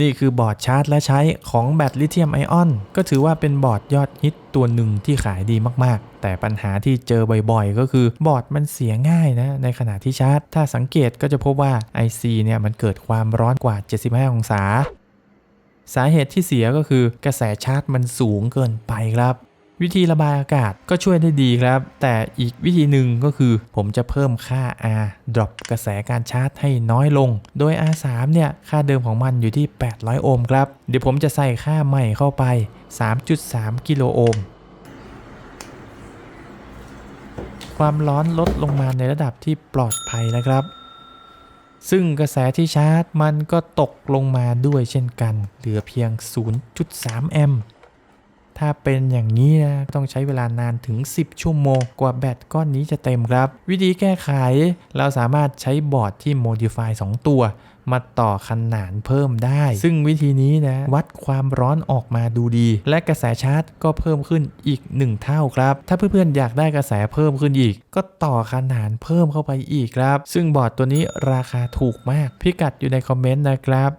นี่คือบอร์ดชาร์จและใช้ของแบตลิเธียมไอออน ก็ถือว่าเป็นบอร์ดยอดฮิตตัวหนึ่งที่ขายดีมากๆ แต่ปัญหาที่เจอบ่อยๆ ก็คือบอร์ดมันเสียง่ายนะ ในขณะที่ชาร์จ ถ้าสังเกตก็จะพบว่า IC เนี่ยมันเกิดความร้อนกว่า 75 องศา สาเหตุที่เสียก็คือกระแสชาร์จมันสูงเกินไปครับ วิธีระบายอากาศก็ช่วยได้ดีครับ แต่อีกวิธีหนึ่งก็คือ ผมจะเพิ่มค่า R drop กระแสการชาร์จให้น้อยลง โดย R3 เนี่ยค่าเดิมของมันอยู่ที่ 800 โอห์มครับ เดี๋ยวผมจะใส่ค่าใหม่เข้าไป 3.3 กิโลโอห์มความร้อนลดลงมาในระดับที่ปลอดภัยนะครับ ซึ่งกระแสที่ชาร์จมันก็ตกลงมาด้วยเช่นกัน เหลือเพียง 0.3 แอมป์ ถ้าเป็นอย่างนี้นะต้องใช้เวลานานถึง 10 ชั่วโมง กว่าแบตก้อนนี้จะเต็มครับ วิธีแก้ไข เราสามารถใช้บอร์ดที่ Modify 2 ตัวมาต่อขนานเพิ่มได้ ซึ่งวิธีนี้นะ วัดความร้อนออกมาดูดี และกระแสชาร์จก็เพิ่มขึ้นอีก 1 เท่าครับ ถ้าเพื่อนๆอยากได้กระแสเพิ่มขึ้นอีก ก็ต่อขนานเพิ่มเข้าไปอีกครับ ซึ่งบอร์ดตัวนี้ราคาถูกมาก พิกัดอยู่ในคอมเมนต์นะครับ